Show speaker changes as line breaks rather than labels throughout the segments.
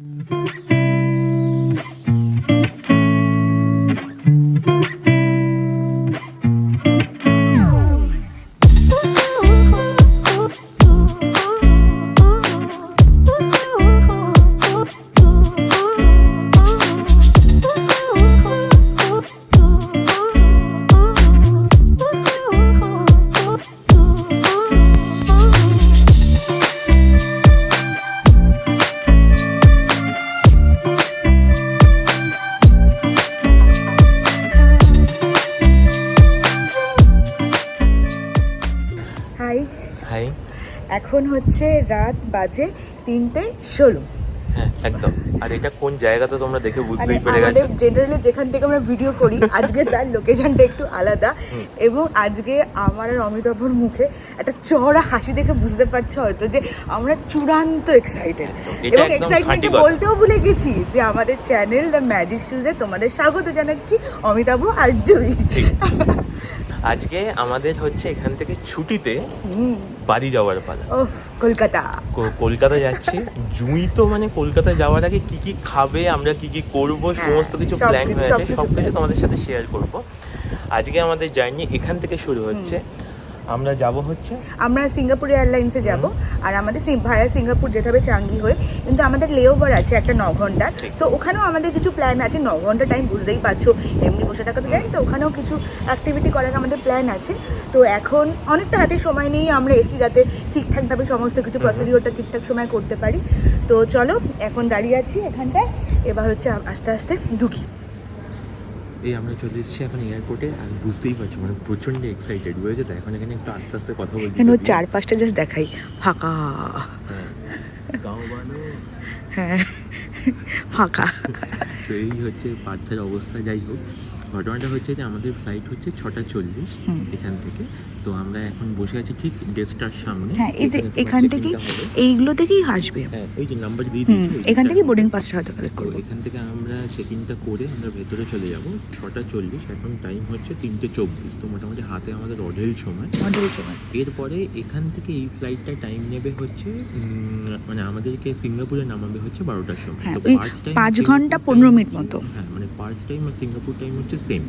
High রাত বাজে তিনটে ষোলো।
হ্যাঁ একদম। আর এটা কোন জায়গাতে তোমরা দেখে
মানে
বুঝতেই পেরে
আমাদের
গেছো?
জেনারেলি যেখান থেকে আমরা ভিডিও করি আজকে তার লোকেশনটা একটু আলাদা। এবং আজকে আমার আর অমিতাভর মুখে একটা চড়া হাসি দেখে বুঝতে পারছ হয়তো যে আমরা চূড়ান্ত এক্সাইটেড এবং এক্সাইটমেন্ট বলতেও ভুলে গেছি যে আমাদের চ্যানেল দ্য ম্যাজিক শুজে তোমাদের স্বাগত জানাচ্ছি অমিতাভ আর জুই।
আজকে আমাদের হচ্ছে এখান থেকে ছুটিতে বাড়ি যাওয়ার পালা।
কলকাতা।
কলকাতা যাচ্ছি। জুঁই তো মানে কলকাতা যাওয়ার আগে কি কি খাবে আমরা কি কি করব
হ্যাঁ,
সমস্ত কিছু প্ল্যান হয়ে আছে
সবকিছু
সব কিছু তোমাদের সাথে শেয়ার করব। আজকে আমাদের জার্নি এখান থেকে শুরু হচ্ছে। আমরা যাব হচ্ছে?
আমরা সিঙ্গাপুর এয়ারলাইন্সে যাব। আর আমাদের ভায়া সিঙ্গাপুর যেতে হবে চাঙ্গি হয়ে। কিন্তু আমাদের লেওভার আছে একটা ন
ঘণ্টার
তো ওখানেও আমাদের কিছু প্ল্যান আছে। ন ঘণ্টা টাইম বুঝতেই পারছ। এমনি বসে থাকা তো জানি তো ওখানেও কিছু অ্যাক্টিভিটি করার আমাদের প্ল্যান আছে। তো এখন অনেকটা হাতে সময় নিয়ে আমরা এসি যাতে ঠিকঠাকভাবে সমস্ত কিছু প্রসিডিওরটা ঠিকঠাক সময় করতে পারি। তো চলো এখন দাঁড়িয়ে আছি এখানটায়। এবার হচ্ছে আস্তে আস্তে ঢুকি।
এই আমরা চলে এসেছি এখন এয়ারপোর্টে আর বুঝতেই পারছি মানে প্রচণ্ড এক্সাইটেড বুঝেছ তো? এখন এখানে একটু আস্তে আস্তে কথা বলছি
কেন
চার
পাঁচটা জাস্ট দেখাই। ফাঁকা।
হ্যাঁ।
হ্যাঁ। ফাঁকা।
তো এই হচ্ছে পার্থের অবস্থা যাই হোক। ঘটনাটা হচ্ছে যে আমাদের ফ্লাইট হচ্ছে ছটা চল্লিশ এখান থেকে। তো আমরা এখন বসে আছি ঠিক গেস্টার সামনে।
হ্যাঁ
এখানে
থেকেই এইগুলো থেকেই আসবে
হ্যাঁ ওই যে নাম্বার দিয়ে দিয়েছি
এখান থেকেই বোর্ডিং পাসটা হয়তো কালেক্ট করব।
এখান থেকে আমরা চেক ইনটা করে আমরা ভেতরে চলে যাব। ছটা চল্লিশ এখন টাইম হচ্ছে তিনটে চব্বিশ। তো মোটামুটি হাতে আমাদের অঢেল সময়।
এই সময়।
এরপরে এখান থেকে এই ফ্লাইটটা টাইম নেবে হচ্ছে মানে আমাদেরকে সিঙ্গাপুরে নামাবে হচ্ছে বারোটার সময়।
হ্যাঁ পাঁচ
ঘণ্টা
পনেরো মিনিট মতো।
হ্যাঁ মানে পার্ট টাইম আর সিঙ্গাপুর টাইম হচ্ছে সেম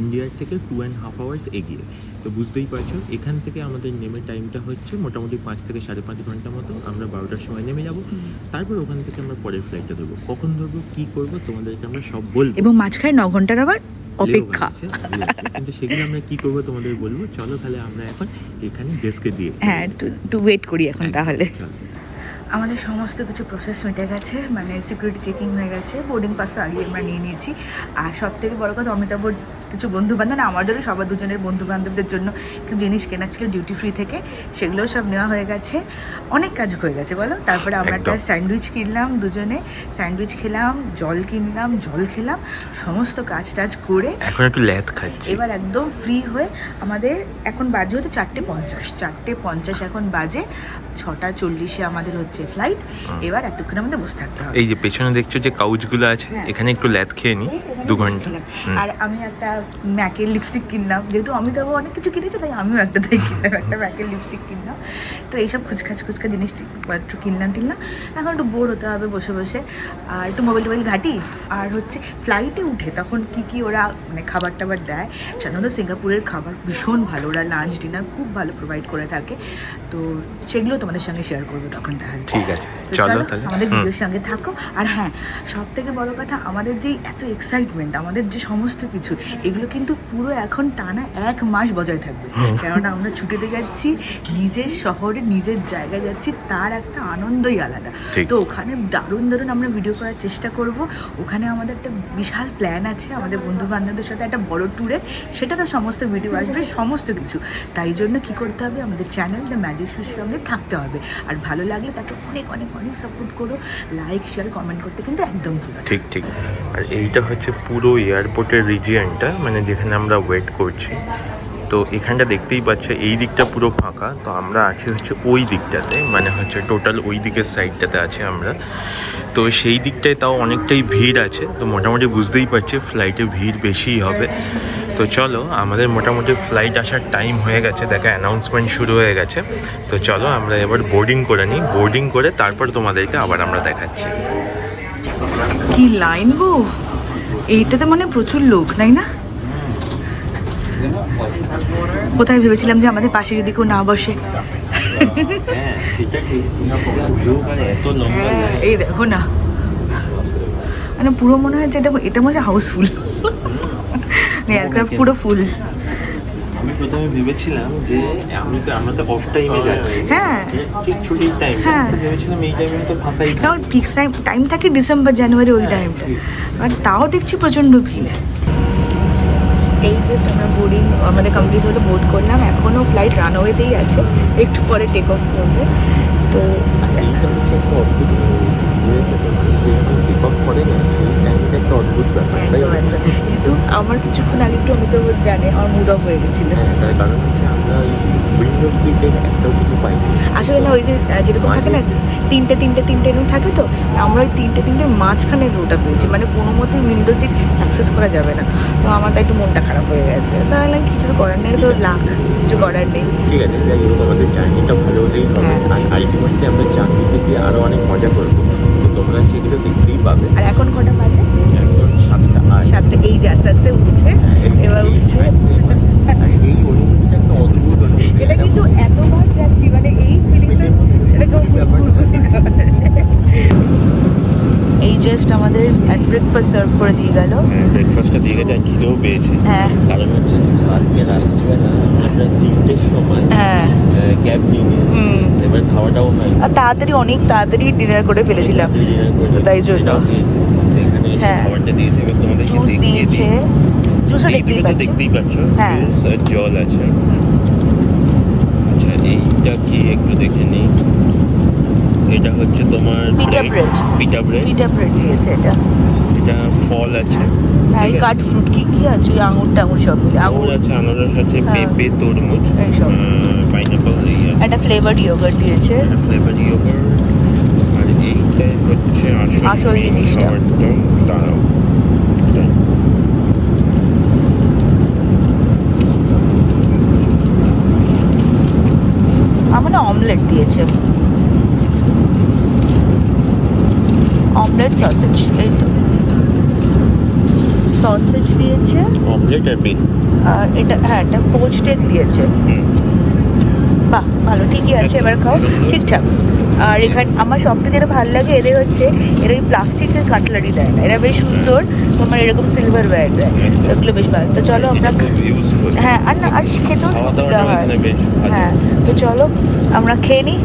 ইন্ডিয়ার থেকে টু অ্যান্ড হাফ আওয়ার্স এগিয়ে। তো বুঝতেই পারছ এখান থেকে আমাদের নেমে টাইমটা হচ্ছে মোটামুটি পাঁচ থেকে সাড়ে পাঁচ ঘণ্টা মতো। আমরা বারোটার সময় নেমে যাব। তারপর ওখান থেকে আমরা পরের ফ্লাইটটা ধরবো। কখন ধরবো কি করব তোমাদেরকে আমরা সব বলব।
এবং মাঝখানে ন ঘণ্টার আবার অপেক্ষা।
কিন্তু সেগুলো আমরা কি করব তোমাদের বলব? চলো তাহলে আমরা এখন এখানে ডেস্কে দিয়ে
হ্যাঁ একটু ওয়েট করি এখন তাহলে। আমাদের সমস্ত কিছু প্রসেস মিটে গেছে মানে সিকিউরিটি চেকিং হয়ে গেছে বোর্ডিং পাস তো আগে আমরা নিয়ে নিয়েছি। আর সব থেকে বড়ো কথা অমিতাভর কিছু বন্ধু বান্ধব না আমাদেরও সবার দুজনের বন্ধু বান্ধবদের জন্য কিছু জিনিস কেনা ছিল ডিউটি ফ্রি থেকে। সেগুলোও সব নেওয়া হয়ে গেছে। অনেক কাজ হয়ে গেছে বলো? তারপরে আমরা একটা স্যান্ডউইচ কিনলাম দুজনে। স্যান্ডউইচ খেলাম জল কিনলাম জল খেলাম সমস্ত কাজ টাজ করে
এখন একটু ল্যাদ খাচ্ছি।
এবার একদম ফ্রি হয়ে আমাদের এখন বাজে হতে চারটে পঞ্চাশ। চারটে পঞ্চাশ এখন বাজে ছটা চল্লিশে আমাদের হচ্ছে ফ্লাইট এবার এতক্ষণ আমাদের বসে থাকতে হবে।
এই যে পেছনে দেখছ যে কাউচগুলো আছে
হ্যাঁ।
এখানে একটু ল্যাদ খেয়ে নি দু ঘণ্টা।
আর আমি একটা ম্যাকের লিপস্টিক কিনলাম। যেহেতু আমি অমিতাভ অনেক কিছু কিনেছে, তাই আমিও একটা তাই কিনলাম, একটা ম্যাকের লিপস্টিক কিনলাম। তো এইসব খুচখাচ খুচকা জিনিস একটু কিনলাম টিনলাম। এখন একটু বোর হতে হবে বসে বসে। আর একটু মোবাইল টোবাইল ঘাটি, আর হচ্ছে ফ্লাইটে উঠে তখন কি কি ওরা মানে খাবার টাবার দেয়, সাধারণত সিঙ্গাপুরের খাবার ভীষণ ভালো। ওরা লাঞ্চ ডিনার খুব ভালো প্রোভাইড করে থাকে। তো সেগুলো তোমাদের সঙ্গে শেয়ার করব, তখন তাহলে
ঠিক আছে।
তো
চলো
আমাদের। ভিডিওর সঙ্গে থাকো। আর হ্যাঁ সব থেকে বড় কথা আমাদের যে এত এক্সাইটমেন্ট আমাদের যে সমস্ত কিছু এগুলো কিন্তু পুরো এখন টানা এক মাস বজায় থাকবে। কেননা আমরা ছুটিতে যাচ্ছি নিজের শহরে নিজের জায়গায় যাচ্ছি তার একটা আনন্দই আলাদা। তো ওখানে দারুণ দারুণ আমরা ভিডিও করার চেষ্টা করব। ওখানে আমাদের একটা বিশাল প্ল্যান আছে আমাদের বন্ধু বান্ধবদের সাথে একটা বড় ট্যুরে সেটারও সমস্ত ভিডিও আসবে সমস্ত কিছু। তাই জন্য কি করতে হবে আমাদের চ্যানেল দ্য ম্যাজিক শুর সঙ্গে থাকতে হবে। আর ভালো লাগলে তাকে অনেক অনেক অনেক সাপোর্ট করো লাইক শেয়ার কমেন্ট করতে কিন্তু একদম ভুলো
ঠিক ঠিক। আর এইটা হচ্ছে পুরো এয়ারপোর্টের রিজিয়নটা মানে যেখানে আমরা ওয়েট করছি। তো এখানটা দেখতেই পাচ্ছ, এই দিকটা পুরো ফাঁকা। তো আমরা আছি হচ্ছে ওই দিকটাতে মানে হচ্ছে টোটাল ওই দিকের সাইডটাতে আছে আমরা। তো সেই দিকটায় তাও অনেকটাই ভিড় আছে। তো মোটামুটি বুঝতেই পারছি ফ্লাইটে ভিড় বেশিই হবে। তো চলো, আমাদের মোটামুটি ফ্লাইট আসার টাইম হয়ে গেছে, দেখা অ্যানাউন্সমেন্ট শুরু হয়ে গেছে। তো চলো, আমরা এবার বোর্ডিং করে নিই। বোর্ডিং করে তারপর তোমাদেরকে আবার আমরা দেখাচ্ছি।
কি লাইন গো? এইটাতে মানে প্রচুর লোক, তাই না? কোথায় ভেবেছিলাম যে আমাদের পাশে যদি কেউ না বসে।
হ্যাঁ
এই দেখো না। মানে পুরো মনে হয় যে এটা এটা মনে হয় হাউসফুল এয়ারক্রাফট পুরো ফুল
আমি প্রথমে ভেবেছিলাম যে আমি তো আমরা তো অফ টাইমে যাচ্ছি।
হ্যাঁ।
ঠিক ছুটির টাইম
হ্যাঁ।
ভেবেছিলাম এই টাইমে তো ফাঁকাই।
কারণ পিক টাইম টাইম থাকে ডিসেম্বর জানুয়ারি ওই টাইমটা বাট তাও দেখছি প্রচণ্ড ভিড়। এই জাস্ট আমরা বোর্ডিং আমাদের কমপ্লিট হলো বোর্ড করলাম। এখনও ফ্লাইট রানওয়েতেই আছে। একটু পরে টেক অফ করবে। তো
এইটা হচ্ছে একটা অদ্ভুত অনুভূতি বুঝেছ যে টেক অফ করে না অদ্ভুত ব্যাপার
কিন্তু আমার কিছুক্ষণ আগে একটু অমিতাভ জানে আমার মুড অফ হয়ে গেছিল।
হ্যাঁ তার কারণ হচ্ছে আমরা উইন্ডো সিটে একটাও কিছু পাইনি।
আসলে না ওই যে যেরকম থাকে না তিনটে তিনটে তিনটে এরকম থাকে তো আমরা ওই তিনটে তিনটে মাঝখানে রোটা পেয়েছি। মানে কোনো মতেই উইন্ডো সিট অ্যাক্সেস করা যাবে না। তো আমার তো একটু মনটা খারাপ হয়ে গেছে। তাহলে কিছু তো করার নেই তো লাখ কিছু করার নেই।
ঠিক আছে যাই হোক আমাদের জার্নিটা ভালো হলেই হবে।
হ্যাঁ।
আর আলটিমেটলি আমরা জার্নিতে গিয়ে আরও অনেক মজা করব। তো তোমরা সেগুলো দেখতেই পাবে।
আর এখন কটা বাজে?
সাতটা
এই যে আস্তে আস্তে উঠছে
হ্যাঁ,
এবার উঠছে।
এবার। এই অনুভূতিটা একটা অদ্ভুত অনুভূতি
এটা কিন্তু এতবার যাচ্ছি মানে এই ফিলিংসটা এই জাস্ট আমাদের ব্রেকফাস্ট সার্ভ করে দিয়ে গেল।
ব্রেকফাস্টটা দিয়ে গেছে আর খিদেও পেয়েছে।
হ্যাঁ।
কারণ হচ্ছে কালকে রাত্রিবেলা আমরা তিনটের সময়
হ্যাঁ।
ক্যাব নিয়ে
হুম।
এবার খাওয়াটাও হয়
আর তাড়াতাড়ি অনেক তাড়াতাড়ি ডিনার করে ফেলেছিলাম। তো তাই জন্য। হ্যাঁ।
দিয়েছে এবার তোমাদেরকে
জুস
দেখিয়ে
দিয়েছে। জুসও দেখতেই পাচ্ছি?
দেখতেই পাচ্ছ। জুস আর জল আছে। আচ্ছা এইটা কি? একটু দেখে নিই। এটা হচ্ছে তোমার
Pita bread.
Pita bread
pita bread দিয়েছে এটা।
এটা ফল আছে।
হ্যাঁ কাট ফ্রুট কি কি আছে? আঙুর টাঙুর সব
আঙুর আছে আনারস আছে
হ্যাঁ।
পেঁপে তরমুজ
এইসব।
পাইনাপল
একটা ফ্লেভার্ড ইয়োগার্ট দিয়েছে।
ফ্লেভার ইয়োগার্ট আর এইটাই হচ্ছে আসল
জিনিসটা।
দাঁড়াও তাই।
আমার না অমলেট দিয়েছে। অমলেট সসেজ এই তো। সসেজ দিয়েছে।
অমলেট আর
আর এটা হ্যাঁ এটা পোস্টেড দিয়েছে। বাহ ভালো ঠিকই আছে এবার খাও। ঠিকঠাক। আর এখানে আমার সব থেকে যেটা ভালো লাগে এদের হচ্ছে এরা ওই প্লাস্টিকের কাটলারি দেয় না। এরা বেশ সুন্দর তোমার এরকম সিলভার ওয়্যার দেয় এগুলো বেশ ভালো। তো চলো আমরা হ্যাঁ আর না আর খেতেও সুবিধা হয়। হ্যাঁ তো চলো আমরা খেয়ে নিই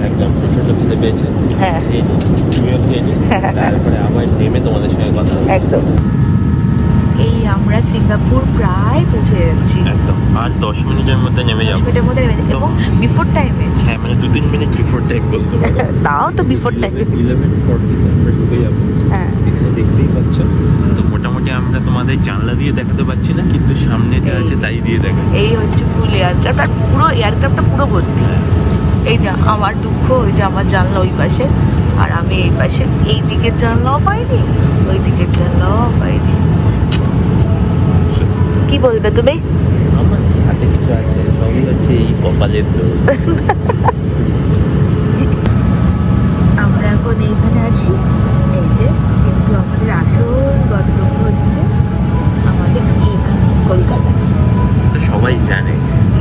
হ্যাঁ।
খেয়ে নিই তুমিও খেয়ে নিই তারপরে আবার নেমে তোমাদের সঙ্গে কথা
একদম। এই আমরা সিঙ্গাপুর প্রায় পৌঁছে যাচ্ছি।
একদম। আর দশ মিনিটের মধ্যে নেমে যাব।
মিনিটের মধ্যে নেমে যাচ্ছি। এবং বিফোর টাইমে
হ্যাঁ মানে দু তিন মিনিট বিফোর টাইম বলতে
তাও তো বিফোর টাইমে
ইলেভেন ফর্টিতে আমরা ঢুকে যাব।
হ্যাঁ।
এখানে দেখতেই পাচ্ছ। তো মোটামুটি আমরা তোমাদের জানলা দিয়ে দেখাতে পাচ্ছি না কিন্তু সামনে যা আছে তাই দিয়ে দেখা
এই হচ্ছে ফুল এয়ারক্রাফট আর পুরো এয়ারক্রাফটটা পুরো ভর্তি। এই যে আমার দুঃখ ওই যে আমার জানলা ওই পাশে। আর আমি এই পাশে। এই দিকের জানলাও পাইনি ওই দিকের জানলাও পাইনি। কি বলবে তুমি?
আমার কি হাতে কিছু আছে? সবই হচ্ছে এই কপালের দোষ।
আমরা এখন এইখানে আছি। এই যে কিন্তু আমাদের আসল গন্তব্য হচ্ছে আমাদের এইখানে কলকাতা
তো সবাই জানে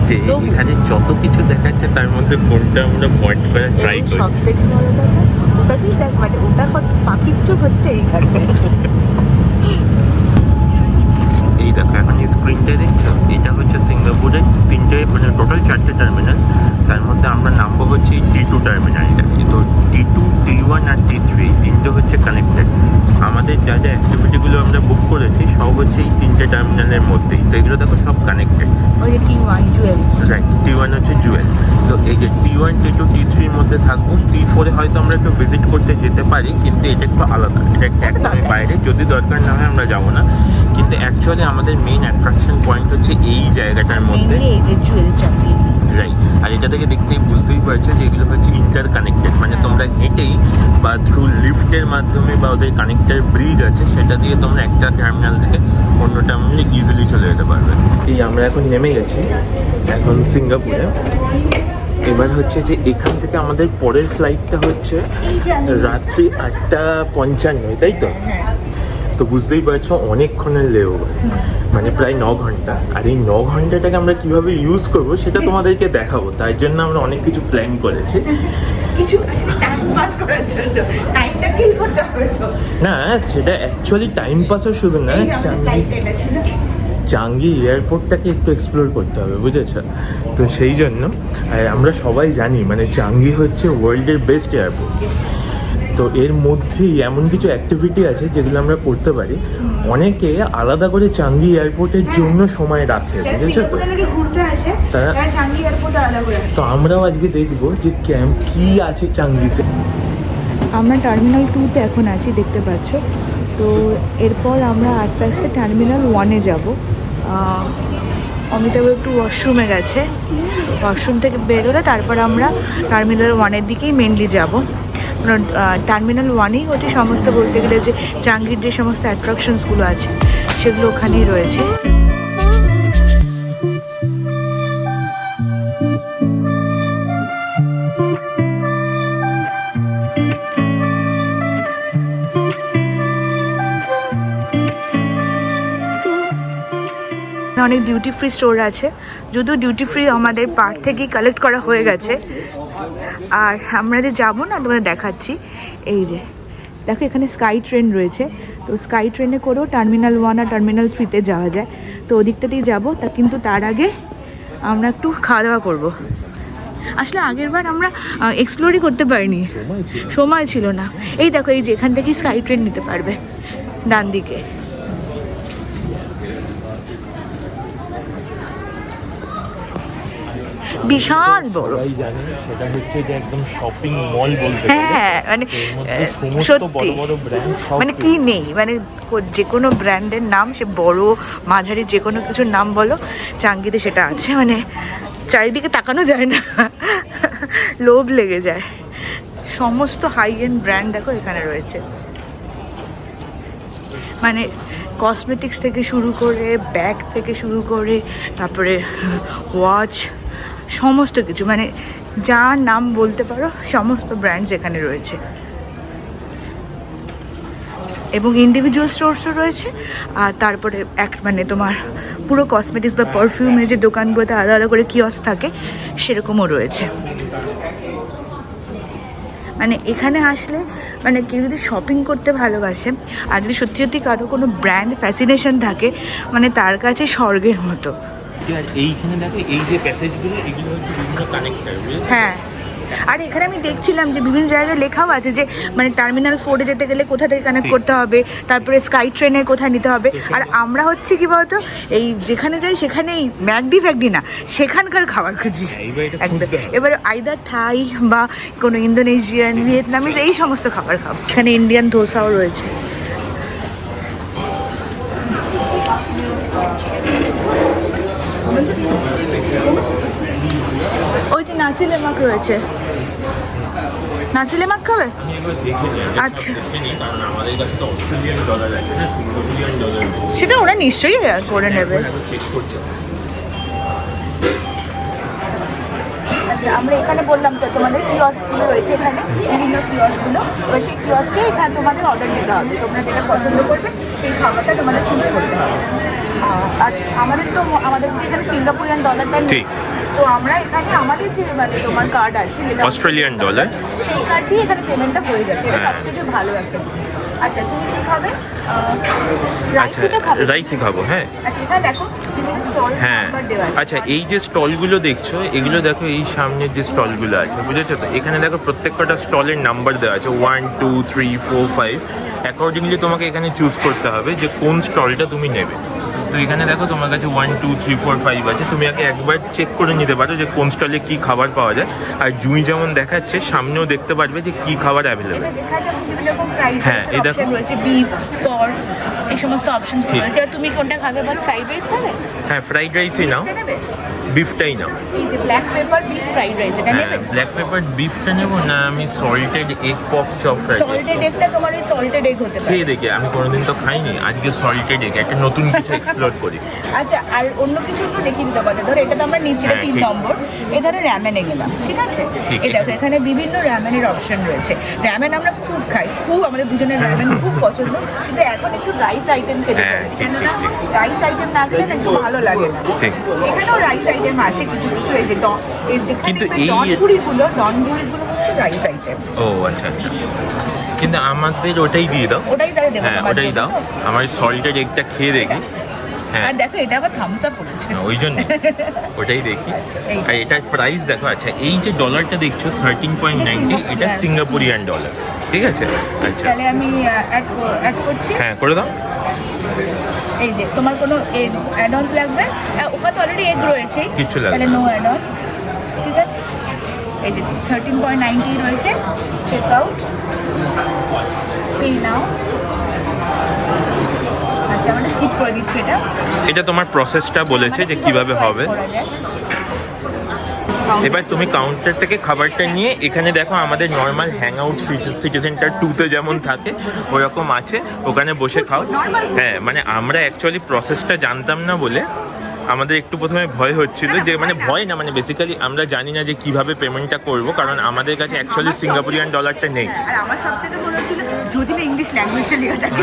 যে। এখানে যত কিছু দেখাচ্ছে তার মধ্যে কোনটা আমরা পয়েন্ট করে ট্রাই
এবং সব থেকে বড় কথা ওটাকেই দেখ মানে ওটা হচ্ছে পাখির চোখ হচ্ছে এইখানে
এই দেখো এখন স্ক্রিনটা দেখছ এটা হচ্ছে সিঙ্গাপুরের তিনটে মানে টোটাল চারটে টার্মিনাল তার মধ্যে আমরা নামবো হচ্ছে এই টি টু টার্মিনালটা তো টি টু টি ওয়ান আর টি থ্রি তিনটে হচ্ছে কানেক্টেড আমাদের যা যা অ্যাক্টিভিটিগুলো আমরা বুক করেছি সব হচ্ছে এই তিনটে টার্মিনালের মধ্যেই। তো এগুলো দেখো সব কানেক্টেড
ওই যে T one Jewel
right T one হচ্ছে জুয়েল তো এই যে টি ওয়ান টি টু টি থ্রির মধ্যে থাকব টি ফোরে হয়তো আমরা একটু ভিজিট করতে যেতে পারি কিন্তু এটা একটু আলাদা। এটা একটা একদমই বাইরে যদি দরকার না হয় আমরা যাব না। কিন্তু অ্যাকচুয়ালি আমাদের মেইন অ্যাট্রাকশন পয়েন্ট হচ্ছে এই জায়গাটার মধ্যে।
এই যে জুয়েল চাকরি।
রাইট আর এটা থেকে দেখতেই বুঝতেই পারছ যে এগুলো হচ্ছে ইন্টার কানেক্টেড মানে
হ্যাঁ।
তোমরা হেঁটেই বা থ্রু লিফটের মাধ্যমে বা ওদের কানেক্টার ব্রিজ আছে সেটা দিয়ে তোমরা একটা টার্মিনাল থেকে অন্য টার্মিনালে ইজিলি চলে যেতে পারবে। এই আমরা এখন নেমে গেছি এখন সিঙ্গাপুরে। এবার হচ্ছে যে এখান থেকে আমাদের পরের ফ্লাইটটা হচ্ছে রাত্রি আটটা পঞ্চান্ন তাই তো?
হ্যাঁ।
তো বুঝতেই পারছ অনেকক্ষণের লেও মানে প্রায় ন ঘণ্টা। আর এই ন ঘন্টাটাকে আমরা কীভাবে ইউজ করব সেটা তোমাদেরকে দেখাবো। তার জন্য আমরা অনেক কিছু প্ল্যান করেছি। না সেটা অ্যাকচুয়ালি টাইম পাসও শুধু না চাঙ্গি এয়ারপোর্টটাকে একটু এক্সপ্লোর করতে হবে বুঝেছ? তো সেই জন্য আমরা সবাই জানি মানে চাঙ্গি হচ্ছে ওয়ার্ল্ডের বেস্ট এয়ারপোর্ট তো এর মধ্যেই এমন কিছু অ্যাক্টিভিটি আছে যেগুলো আমরা করতে পারি। অনেকে আলাদা করে চাঙ্গি এয়ারপোর্টের জন্য সময় রাখে বুঝেছ তো? তারা- তো আমরাও আজকে দেখব যে ক্যাম্প কি আছে চাঙ্গিতে।
আমরা টার্মিনাল টুতে এখন আছি দেখতে পাচ্ছ। তো এরপর আমরা আস্তে আস্তে টার্মিনাল ওয়ানে যাব। অমিতাভ একটু ওয়াশরুমে গেছে। ওয়াশরুম থেকে বেরোলে তারপর আমরা টার্মিনাল ওয়ানের দিকেই মেনলি যাব। টার্মিনাল ওয়ানেই হচ্ছে সমস্ত বলতে গেলে যে চাঙ্গির যে সমস্ত অ্যাট্রাকশনসগুলো আছে, সেগুলো ওখানেই রয়েছে। অনেক ডিউটি ফ্রি স্টোর আছে। যদিও ডিউটি ফ্রি আমাদের পার্ট থেকেই কালেক্ট করা হয়ে গেছে আর আমরা যে যাব না, তোমাদের দেখাচ্ছি। এই যে, দেখো এখানে স্কাই ট্রেন রয়েছে। তো স্কাই ট্রেনে করেও টার্মিনাল ওয়ান আর টার্মিনাল থ্রিতে যাওয়া যায়। তো ওদিকটাতেই যাব, তা কিন্তু তার আগে আমরা একটু খাওয়া দাওয়া করব। আসলে আগের বার আমরা এক্সপ্লোরই করতে পারিনি। সময় ছিল না। এই দেখো, এই যে এখান থেকেই স্কাই ট্রেন নিতে পারবে ডান দিকে বিশাল বড়।
সবাই জানে সেটা হচ্ছে যে একদম শপিং মল বলতে
হ্যাঁ মানে
মধ্যে
আহ,
সমস্ত
সত্যি।
বড় বড় ব্র্যান্ড
মানে কি নেই? মানে যে কোনো ব্র্যান্ডের নাম সে বড় মাঝারি যে কোনো কিছুর নাম বলো চাঙ্গিতে সেটা আছে। মানে চারিদিকে তাকানো যায় না। লোভ লেগে যায়। সমস্ত হাই এন্ড ব্র্যান্ড দেখো এখানে রয়েছে। মানে কসমেটিক্স থেকে শুরু করে ব্যাগ থেকে শুরু করে তারপরে ওয়াচ সমস্ত কিছু মানে যা নাম বলতে পারো, সমস্ত ব্র্যান্ডস এখানে রয়েছে। এবং ইন্ডিভিজুয়াল স্টোরসও রয়েছে, আর তারপরে এক মানে তোমার পুরো কসমেটিক্স বা পারফিউমের যে দোকানগুলোতে আলাদা আলাদা করে কিয়স থাকে, সেরকমও রয়েছে। মানে এখানে আসলে মানে কেউ যদি শপিং করতে ভালোবাসে, আর যদি সত্যি সত্যি কারও কোনো ব্র্যান্ড ফ্যাসিনেশন থাকে মানে তার কাছে স্বর্গের মতো।
আর এইখানে দেখো এই যে প্যাসেজগুলো এগুলো হচ্ছে বিভিন্ন কানেক্টার
হ্যাঁ। আর এখানে আমি দেখছিলাম যে বিভিন্ন জায়গায় লেখাও আছে যে মানে টার্মিনাল ফোরে যেতে গেলে কোথা থেকে কানেক্ট করতে হবে তারপরে স্কাই ট্রেনে কোথায় নিতে হবে। আর আমরা হচ্ছে কি বলতো এই যেখানে যাই সেখানেই ম্যাকডি ফ্যাকডি না সেখানকার খাবার খুঁজি।
হ্যাঁ,
একদম। এবার আইদার থাই বা কোনো ইন্দোনেশিয়ান ভিয়েতনামিজ এই সমস্ত খাবার খাব। এখানে ইন্ডিয়ান ধোসাও রয়েছে। ওই যে নাসি লেমাক রয়েছে। নাসি লেমাক খাবে? আচ্ছা। সেটা ওরা নিশ্চয়ই করে নেবে।
চেক
আমরা এখানে বললাম তো তোমাদের কিওস্কগুলো রয়েছে এখানে বিভিন্ন কিওস্কগুলো এবার সেই কিওস্কে এখানে তোমাদের অর্ডার দিতে হবে। তোমরা যেটা পছন্দ করবে সেই খাবারটা তোমাদের চুজ করতে হবে। আর আমাদের তো আমাদের তো এখানে সিঙ্গাপুরিয়ান ডলারটা নেই। তো আমরা এখানে আমাদের যে মানে তোমার কার্ড আছে
অস্ট্রেলিয়ান ডলার
সেই কার্ড দিয়ে এখানে পেমেন্টটা হয়ে যাচ্ছে। এটা
হ্যাঁ।
সব থেকে ভালো একটা আচ্ছা তুমি কি খাবে?
আচ্ছা
রাইসই তো
রাইসই খাব হ্যাঁ।
আচ্ছা
হ্যাঁ। আচ্ছা এই যে স্টলগুলো দেখছ এগুলো দেখো এই সামনের যে স্টলগুলো আছে বুঝেছ তো? এখানে দেখো প্রত্যেকটা স্টলের নাম্বার দেওয়া আছে one two three four five accordingly তোমাকে এখানে চুজ করতে হবে যে কোন স্টলটা তুমি নেবে। তো এখানে দেখো তোমার কাছে one two three four five আছে। তুমি আগে একবার চেক করে নিতে পারো যে কোন স্টলে কী খাবার পাওয়া যায়। আর জুঁই যেমন দেখাচ্ছে সামনেও দেখতে পারবে যে কী খাবার অ্যাভেলেবেল হ্যাঁ, এই দেখো।
অপশন রয়েছে বিফ পর্ক এই সমস্ত। রয়েছে। তুমি কোনটা খাবে বলো? ফ্রাইড রাইস খাবে?
হ্যাঁ ফ্রাইড রাইসই নাও। বিফটাই নাও
এই যে black pepper beef fried rice এটা
হ্যাঁ ব্ল্যাক পেপার বিফটা নেব না আমি salted egg pop chop fried
salted এগটা তোমার ওই সল্টেড এগ হতে পারে।
দেখি আমি কোনোদিন তো খাইনি আজকে সল্টেড এগ একটা নতুন কিছু এক্সপ্লোর করি।
আচ্ছা আর অন্য কিছু একটু দেখিয়ে দিতে পারে ধর এটা তো আমরা নিচে
হ্যাঁ,
তিন। নম্বর। এখানে র্যামেনে গেলাম ঠিক আছে? এই দেখো এখানে বিভিন্ন র্যামেনের অপশন রয়েছে। র্যামেন আমরা খুব খাই খুব আমাদের দুজনের র্যামেন খুব পছন্দ। কিন্তু এখন একটু রাইস আইটেম খেতে
হ্যাঁ,
রাইস আইটেম না খেলে একটু ভালো লাগে না। এখানেও রাইস আইটেম আছে কিছু কিছু এই যে এই
কিন্তু এই-
ডন পুরিগুলো হচ্ছে রাইস আইটেম
ও আচ্ছা আচ্ছা। কিন্তু আমাদের ওটাই দিয়ে দাও।
ওটাই তাহলে দেবো
হ্যাঁ ওটাই দাও। আমার সল্টেড একটা খেয়ে দেখি।
আর দেখো এটা আবার থামস আপ পড়েছে
হ্যাঁ, ওই জন্য। ওটাই দেখি।
এই-
আর এটার প্রাইস দেখো আচ্ছা এই যে ডলারটা দেখছ থার্টিন পয়েন্ট নাইনটি এটা সিঙ্গাপুরিয়ান ডলার ঠিক আছে? আচ্ছা।
তাহলে আমি অ্যাড অ্যাড করছি।
হ্যাঁ করে দাও।
এই যে তোমার কোনো অ্যাডভান্স লাগবে? ওখানে তো অলরেডি এগ রয়েছে।
কিচ্ছু লাগবে
তাহলে
নো।
অ্যাডভান্স ঠিক আছে? এই যে থার্টিন পয়েন্ট নাইনটি রয়েছে। চেক আউট এই নাও। আমরা স্কিপ করে দিচ্ছি এটা।
এটা তোমার প্রসেসটা বলেছে যে
মানে
কীভাবে হবে। এবার তুমি কাউন্টার থেকে খাবারটা নিয়ে এখানে দেখো আমাদের normal hang out city centre টুতে যেমন থাকে ওরকম আছে ওখানে বসে খাও। হ্যাঁ মানে আমরা অ্যাকচুয়ালি প্রসেসটা জানতাম না বলে আমাদের একটু প্রথমে ভয় হচ্ছিল যে মানে ভয় না মানে বেসিক্যালি আমরা জানি না যে কীভাবে পেমেন্টটা করব কারণ আমাদের কাছে অ্যাকচুয়ালি সিঙ্গাপুরিয়ান ডলারটা নেই।
আর আমার মনে যদি না ইংলিশ ল্যাঙ্গুয়েজটা লেখা থাকে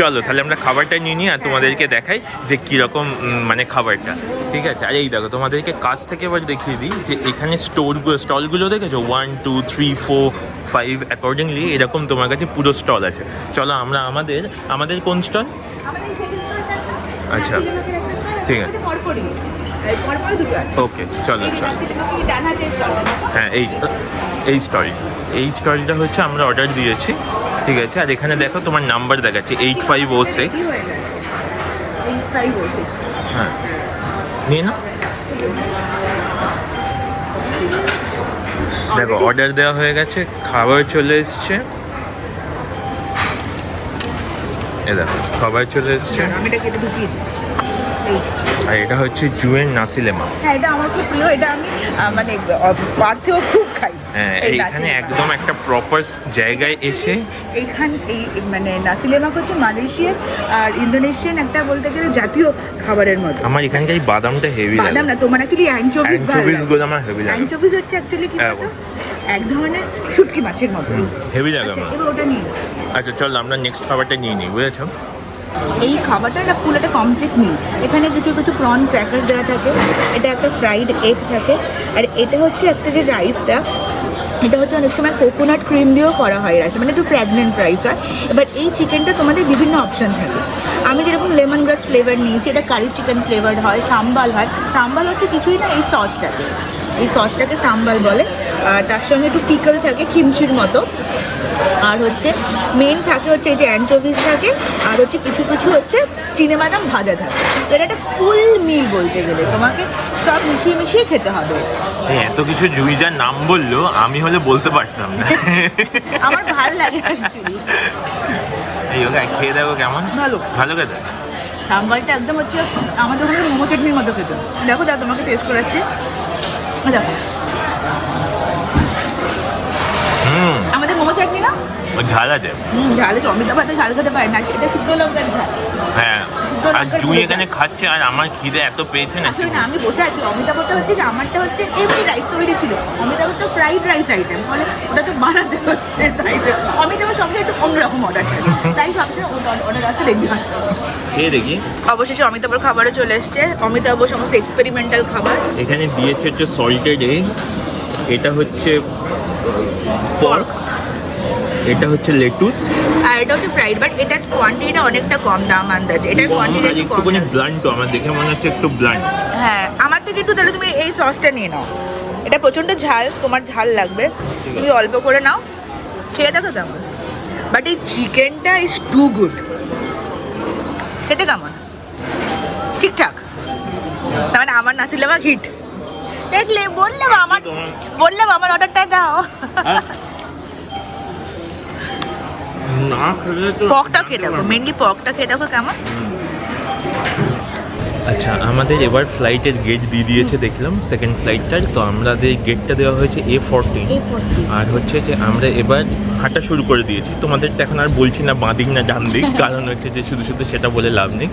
চলো। তাহলে আমরা খাবারটা নিয়ে নিই আর তোমাদেরকে দেখাই যে কীরকম মানে খাবারটা। ঠিক আছে? আর এই দেখো তোমাদেরকে কাছ থেকে এবার দেখিয়ে দিই যে এখানে স্টোরগুলো স্টলগুলো দেখেছ? One two three four five accordingly এরকম তোমার কাছে পুরো স্টল আছে। চলো আমরা আমাদের আমাদের কোন স্টল। আচ্ছা। ঠিক আছে। ওকে চলো চলো। হ্যাঁ এই এই স্টল এই স্টলটা হচ্ছে আমরা অর্ডার দিয়েছি ঠিক আছে? আর এখানে দেখো তোমার নাম্বার দেখাচ্ছে এইট ফাইভ ও সিক্স
হয়ে
নিয়ে নাও। দেখো অর্ডার দেওয়া হয়ে গেছে খাবার চলে এসছে। এ দেখো খাবার চলে এসছে।
আমি এটা কেটে ঢুকিয়ে দিই।
আর এটা হচ্ছে জুয়েন নাসিলেমা।
হ্যাঁ এটা আমার খুব প্রিয় এটা আমি মানে পার্থেও খুব খাই
হ্যাঁ
এই
এইখানে একদম একটা প্রপার জায়গায় এসে
এইখান এই মানে নাসিলেমাক হচ্ছে মালয়েশিয়ার আর ইন্দোনেশিয়ান একটা বলতে গেলে জাতীয় খাবারের মতো
আমার এখানকার এই বাদামটা হেভি
বাদাম না তোমার অ্যাকচুয়ালি অ্যানচোভিস
অ্যানচোভিসগুলো আমার হেভি লাগে।
অ্যানচোভিস হচ্ছে অ্যাকচুয়ালি কি
হ্যাঁ,
এক ধরনের শুটকি মাছের মতো।
হেভি লাগে
আচ্ছা,
আমার।
ওটা নিয়ে
আচ্ছা চল আমরা নেক্সট খাবারটা নিয়ে নিই বুঝেছ?
এই খাবারটা না ফুল একটা কমপ্লিট মিল এখানে কিছু কিছু প্রন ক্র্যাকার্স দেওয়া থাকে, এটা একটা ফ্রাইড এগ থাকে, আর এটা হচ্ছে একটা যে রাইসটা এটা হচ্ছে অনেক সময় কোকোনাট ক্রিম দিয়েও করা হয় রাইস মানে একটু ফ্র্যাগনেন্ট রাইস হয়। এবার এই চিকেনটা তোমাদের বিভিন্ন অপশন থাকে। আমি যেরকম লেমন গ্রাস ফ্লেভার নিয়েছি, এটা কারি চিকেন ফ্লেভার হয় সাম্বাল হয়। সাম্বাল হচ্ছে কিছুই না, এই সসটাকে এই সসটাকে সাম্বাল বলে। আর তার সঙ্গে একটু পিকল থাকে খিমচির মতো। আর হচ্ছে মেন থাকে হচ্ছে এই যে অ্যানচোভিস থাকে আর হচ্ছে কিছু কিছু হচ্ছে চিনে বাদাম ভাজা থাকে। এটা একটা ফুল মিল বলতে গেলে তোমাকে সব মিশিয়ে মিশিয়ে খেতে হবে।
এত কিছু জুই জুইজার নাম বলল আমি হলে বলতে পারতাম না।
আমার ভালো লাগে
এই ওকে খেয়ে দেখো কেমন?
ভালো।
ভালো খেতে?
সাম্বারটা একদম হচ্ছে আমাদের ওখানে মোমো চাটনির মতো খেতে দেখো দেখো তোমাকে টেস্ট করাচ্ছি। দেখো। মোমো চাটনি না?
ঝাল আছে।
হুম ঝাল আছে। অমিতাভ হয়তো ঝাল খেতে পারে না। এটা শুকনো লঙ্কার ঝাল।
হ্যাঁ। আর জুই এখানে খাচ্ছে আর আমার খিদে এত পেয়েছে না
আসলে না আমি বসে আছি। অমিতাভটা হচ্ছে কি আমারটা হচ্ছে এমনি রাইস তৈরি ছিল। অমিতাভ তো ফ্রাইড রাইস আইটেম ফলে ওটা তো বানাতে হচ্ছে তাই তো। অমিতাভ সবসময় একটু অন্যরকম অর্ডার থাকে তাই সবসময় অর্ডার আসতে দেখবি
খেয়ে দেখি।
অবশেষে অমিতাভর খাবারও চলে এসছে। অমিতাভ সমস্ত এক্সপেরিমেন্টাল খাবার।
এখানে দিয়েছে হচ্ছে সল্টেড এগ এটা হচ্ছে পর্ক এটা হচ্ছে লেটুস
আর এটা হচ্ছে ফ্রাইড বাট এটার কোয়ান্টিটিটা অনেকটা কম দাম আন্দাজে। এটার কোয়ান্টিটি একটু কম
একটুখানি। ব্লান্ট আমার দেখে মনে হচ্ছে একটু ব্লান্ট
হ্যাঁ আমার থেকে একটু তাহলে তুমি এই সসটা নিয়ে নাও। এটা প্রচণ্ড ঝাল তোমার ঝাল লাগবে। তুমি অল্প করে নাও। খেয়ে দেখো কেমন। বাট এই চিকেনটা ইজ টু গুড খেতে কেমন? ঠিকঠাক। তার মানে আমার নাসিলামা হিট দেখলে বললাম আমার বললাম আমার অর্ডারটা দাও।
না তো
পকটা খেয়ে দেখো মেনলি পকটা খেয়ে দেখো কেমন।
আচ্ছা আমাদের এবার ফ্লাইটের গেট দিয়ে দিয়েছে দেখলাম। সেকেন্ড ফ্লাইটটার তো আমাদের গেটটা দেওয়া হয়েছে এ ফোরটিন আর হচ্ছে যে আমরা এবার হাঁটা শুরু করে দিয়েছি। তোমাদেরটা এখন আর বলছি না বাঁ দিক না ডান দিক। কারণ হচ্ছে যে শুধু শুধু সেটা বলে লাভ নেই।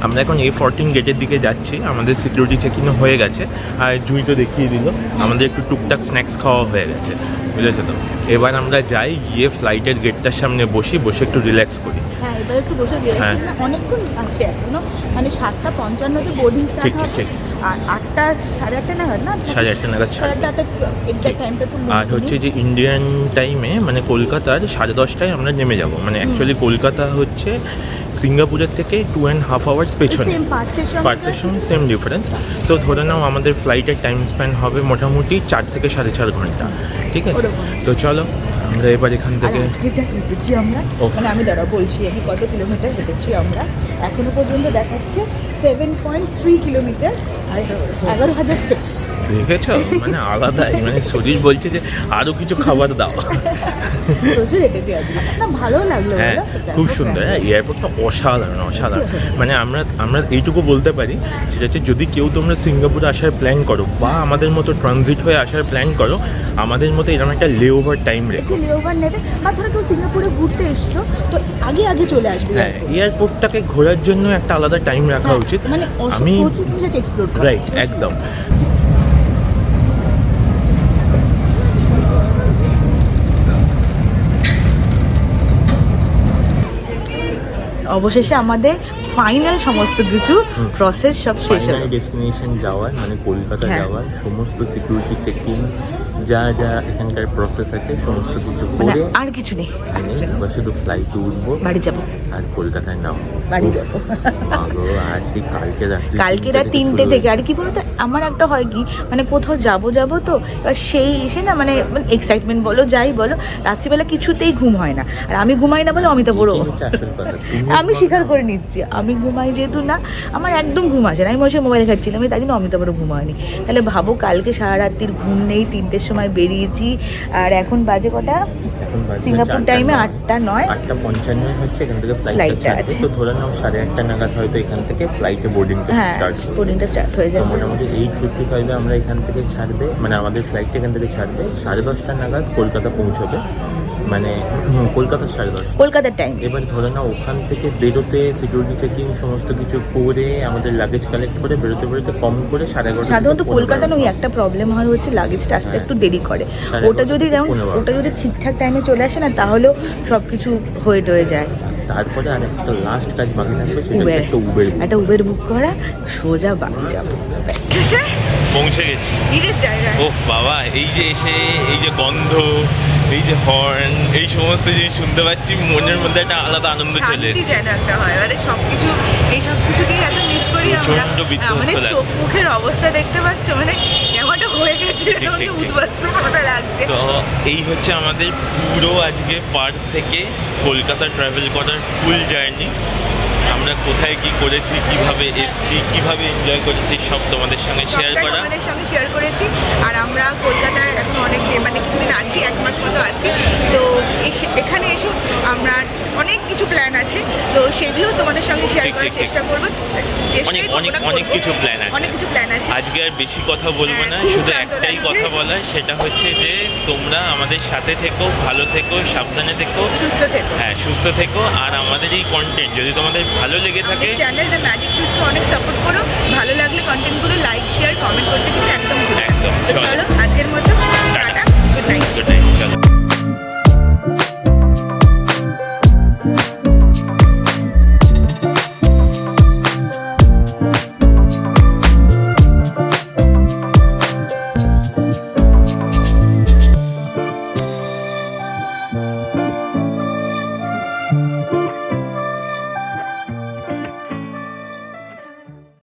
আমরা এখন এ ফোরটিন গেটের দিকে যাচ্ছি। আমাদের সিকিউরিটি চেকিংও হয়ে গেছে। আর জুই তো দেখিয়ে দিল। আমাদের একটু টুকটাক স্ন্যাক্স খাওয়া হয়ে গেছে। বুঝেছ তো? এবার আমরা যাই গিয়ে ফ্লাইটের গেটটার সামনে বসি বসে একটু রিল্যাক্স করি।
হ্যাঁ এবার একটু বসে রেস্ট
হ্যাঁ।
অনেকক্ষণ আছে এখনও। মানে সাতটা পঞ্চান্নতে বোর্ডিং
ঠিক,
স্টার্ট
ঠিক,
হবে। আর আটটা সাড়ে আটটা নাগাদ না?
সাড়ে আটটা নাগাদ
সাড়ে
ছাড়বে।
আটটা এক্সাক্ট টাইমটা
আর হচ্ছে যে ইন্ডিয়ান টাইমে মানে কলকাতার সাড়ে দশটায় আমরা নেমে যাব। মানে অ্যাকচুয়ালি কলকাতা হচ্ছে সিঙ্গাপুরের থেকে টু অ্যান্ড হাফ আওয়ার্স পেছনে।
পার্থের সঙ্গে
সেম ডিফারেন্স তো ধরে নাও আমাদের ফ্লাইটের টাইম স্প্যান হবে মোটামুটি চার থেকে সাড়ে চার ঘণ্টা। ঠিক আছে? তো চলো আমরা এবার এখান থেকে
আজকে যা হেঁটেছি আমরা
ও।
মানে আমি দাঁড়া বলছি আমি কত কিলোমিটার হেঁটেছি আমরা? এখনও পর্যন্ত দেখাচ্ছে সেভেন পয়েন্ট থ্রি কিলোমিটার এগারো হাজার স্টেপস
দেখেছ? মানে আলাদাই মানে শরীর বলছে যে আরও কিছু খাবার দাও।
প্রচুর হেঁটেছি আজকে। না ভালো লাগল
হ্যাঁ খুব সুন্দর। হ্যাঁ। এয়ারপোর্টটা অসাধারণ অসাধারণ।
অসাধারণ।
মানে আমরা আমরা এইটুকু বলতে পারি সেটা হচ্ছে যদি কেউ তোমরা সিঙ্গাপুরে আসার প্ল্যান করো বা আমাদের মতো ট্রানজিট হয়ে আসার প্ল্যান করো আমাদের মতো এরকম একটা লে ওভার টাইম রেখো।
লেওভার নেবে আর ধরো কেউ সিঙ্গাপুরে ঘুরতে এসছো তো আগে আগে চলে আসবে
হ্যাঁ এয়ারপোর্টটাকে ঘোরার জন্য একটা আলাদা টাইম রাখা
হ্যাঁ,
উচিত।
মানে
আমি
এক্সপ্লোর
রাইট একদম।
অবশেষে আমাদের ফাইনাল সমস্ত কিছু প্রসেস সব শেষ হলো।
ডেস্টিনেশন যাওয়ার মানে কলকাতা
হ্যাঁ।
যাওয়ার সমস্ত সিকিউরিটি চেকিং যা যা এখানকার প্রসেস আছে সমস্ত কিছু
মানে
করে
আর কিছু নেই।
আমি এবার শুধু ফ্লাইটে উঠবো
বাড়ি যাব।
আর কলকাতায় নাম
বাড়ি যাব।
মাগো আর সেই কালকে রাত্রি
কালকে রাত তিনটে থেকে। আর। কি বলতো আমার একটা হয় কি মানে কোথাও যাব যাব তো এবার সেই এসে না মানে এক্সাইটমেন্ট বলো যাই বলো রাত্রিবেলা কিছুতেই ঘুম হয় না। আর আমি ঘুমাই না বলে অমিতা বড় আমি স্বীকার করে নিচ্ছি আমি ঘুমাই যেহেতু না আমার একদম ঘুম আসে না। আমি বসে মোবাইল খাচ্ছিলাম আমি তাই জন্য অমিতা বড় ঘুম হয়নি তাহলে ভাবো কালকে সারা রাত্রির ঘুম নেই তিনটের সময় বেরিয়েছি। আর এখন বাজে কটা?
এখন
সিঙ্গাপুর টাইমে আটটা নয়।
আটটা পঞ্চান্ন হচ্ছে এখান থেকে ফ্লাইটটা
আছে।
তো ধরে নাও সাড়ে আটটা নাগাদ হয়তো এখান থেকে ফ্লাইটে বোর্ডিংটা স্টার্ট
বোর্ডিংটা স্টার্ট হয়ে যাবে।
মোটামুটি এইট ফিফটি ফাইভে আমরা এখান থেকে ছাড়বে মানে আমাদের ফ্লাইটটা এখান থেকে ছাড়বে সাড়ে দশটা নাগাদ কলকাতা পৌঁছবে। মানে হুম, কলকাতা সাড়ে দশটা।
কলকাতার টাইম
এবার ধরে নাও ওখান থেকে বেরোতে সিকিউরিটি চেকিং সমস্ত কিছু করে আমাদের লাগেজ কালেক্ট করে বেরোতে বেরোতে কম করে সাড়ে এগারোটা
সাধারণত কলকাতা ওই একটা প্রবলেম হয় হচ্ছে লাগেজটা আসতে
হ্যাঁ।
একটু দেরি করে। ওটা যদি যেমন ওটা যদি ঠিকঠাক টাইমে চলে আসে না তাহলেও সব কিছু হয়ে টয়ে যায়।
তারপরে আর একটা লাস্ট কাজ বাকি থাকবে সেটা একটা উবের
একটা উবের বুক করা সোজা বাড়ি যাব।
পৌঁছে গেছি।
নিজের জায়গায়।
ও বাবা এই যে এসে এই যে গন্ধ এই যে হর্ন এই সমস্ত জিনিস শুনতে পাচ্ছি মনের মধ্যে একটা আলাদা আনন্দ চলে এসেছে।
একটা হয়। মানে সবকিছু এই সব কিছুকেই এত মিস করি আমরা।
লাগছে।
চোখ মুখের অবস্থা দেখতে পাচ্ছ? মানে কেমনটা হয়ে গেছে। উদ্বাস্তু মতো লাগছে।
তো এই হচ্ছে আমাদের পুরো আজকে পার্ক থেকে কলকাতা ট্রাভেল করার ফুল জার্নি আমরা কোথায় কি করেছি কীভাবে এসেছি কীভাবে এনজয় করেছি সব তোমাদের সঙ্গে শেয়ার করা।
তোমাদের সঙ্গে শেয়ার করেছি। আর আমরা কলকাতায় এখন অনেক মানে কিছুদিন আছি এক মাস মতো আছি। তো এসে- এখানে এসে আমরা কিছু প্ল্যান আছে। তো সেগুলো তোমাদের সঙ্গে শেয়ার করার। চেষ্টা করব।
অনেক অনেক অনেক কিছু প্ল্যান আছে।
অনেক কিছু প্ল্যান আছে।
আজকে আর বেশি কথা বলব
হ্যাঁ,
না শুধু একটাই কথা বলা সেটা হচ্ছে যে তোমরা আমাদের সাথে থেকো ভালো থেকো সাবধানে থেকো।
সুস্থ থেকো।
হ্যাঁ সুস্থ থেকো। আর আমাদের এই কন্টেন্ট যদি তোমাদের ভালো লেগে থাকে
চ্যানেলটা ম্যাজিক শুজকে অনেক সাপোর্ট করো। ভালো লাগলে কন্টেন্টগুলো লাইক শেয়ার কমেন্ট করতে কিন্তু একদম ভুলো
একদম,
চলো। আজকের মতো টাটা। গুড নাইট
সেটাই চলো।